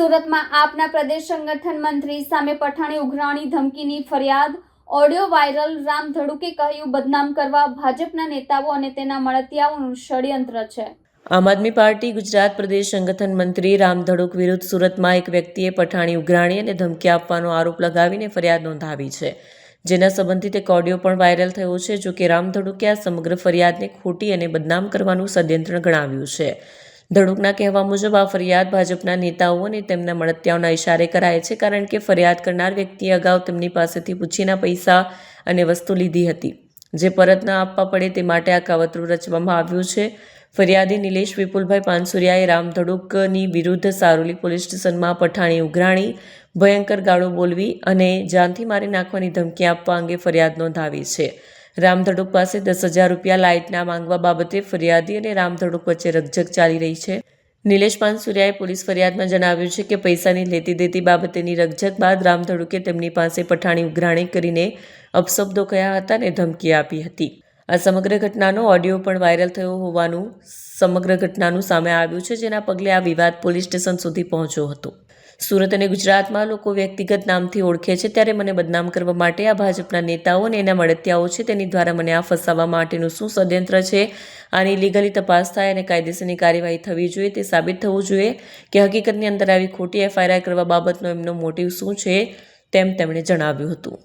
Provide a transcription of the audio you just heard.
સુરતમાં આપના પ્રદેશ સંગઠન મંત્રી સામે પઠાણી ઉઘરાણી ધમકીની ફરિયાદ. ઓડિયો વાયરલ, રામ ધડુકે કહ્યું, બદનામ કરવા ભાજપના નેતાઓ અને તેના મળતિયાઓનું ષડયંત્ર છે. આમ આદમી પાર્ટી ગુજરાત પ્રદેશ સંગઠન મંત્રી રામ ધડુક વિરુદ્ધ સુરતમાં એક વ્યક્તિએ પઠાણી ઉઘરાણી અને ધમકી આપવાનો આરોપ લગાવીને ફરિયાદ નોંધાવી છે. જેના સંબંધિત એક ઓડિયો પણ વાયરલ થયો છે જો કે રામ ધડુકે આ સમગ્ર ફરિયાદને ખોટી અને બદનામ કરવાનું ષડયંત્ર ગણાવ્યું છે. ધડુકના કહેવા મુજબ આ ફરિયાદ ભાજપના નેતાઓ અને તેમના મળતિયાઓના ઇશારે કરાય છે કારણ કે ફરિયાદ કરનાર વ્યક્તિએ અગાઉ તેમની પાસેથી પૂછીના પૈસા અને વસ્તુ લીધી હતી. જે પરત ન આપવા પડે તે માટે આ કાવતરું રચવામાં આવ્યું છે. ફરિયાદી નિલેશ વિપુલભાઈ પાનસુરિયાએ રામ ધડુકની વિરુદ્ધ સારોલી પોલીસ સ્ટેશનમાં પઠાણી ઉઘરાણી, ભયંકર ગાળો બોલવી અને જાનથી મારી નાખવાની ધમકી આપવા અંગે ફરિયાદ નોંધાવી છે. રામ ધડુક પાસે દસ હજાર રૂપિયા લાઇટના માંગવા બાબતે ફરિયાદી અને રામધડુક વચ્ચે રકઝક ચાલી રહી છે. નિલેશ પાનસુરિયાએ પોલીસ ફરિયાદમાં જણાવ્યું છે કે પૈસાની લેતી દેતી બાબતેની રકઝક બાદ રામધડુકે તેમની પાસે પઠાણી ઉઘરાણી કરીને અપશબ્દો કહ્યા હતા અને ધમકી આપી હતી. આ સમગ્ર ઘટનાનો ઓડિયો પણ વાયરલ થયો હોવાનું સમગ્ર ઘટનાનું સામે આવ્યું છે, જેના પગલે આ વિવાદ પોલીસ સ્ટેશન સુધી પહોંચ્યો હતો. સુરત અને ગુજરાતમાં લોકો વ્યક્તિગત નામથી ઓળખે છે. ત્યારે મને બદનામ કરવા માટે આ ભાજપના નેતાઓ અને એના મળતિયાઓ છે. તેની દ્વારા મને આ ફસાવવા માટેનું શું ષડયંત્ર છે? આની લીગલી તપાસ થાય અને કાયદેસરની કાર્યવાહી થવી જોઈએ તે સાબિત થવું જોઈએ કે હકીકતની અંદર આવી ખોટી એફઆઈઆર કરવા બાબતનો એમનો મોટિવ શું છે તેમ તેમણે જણાવ્યું હતું.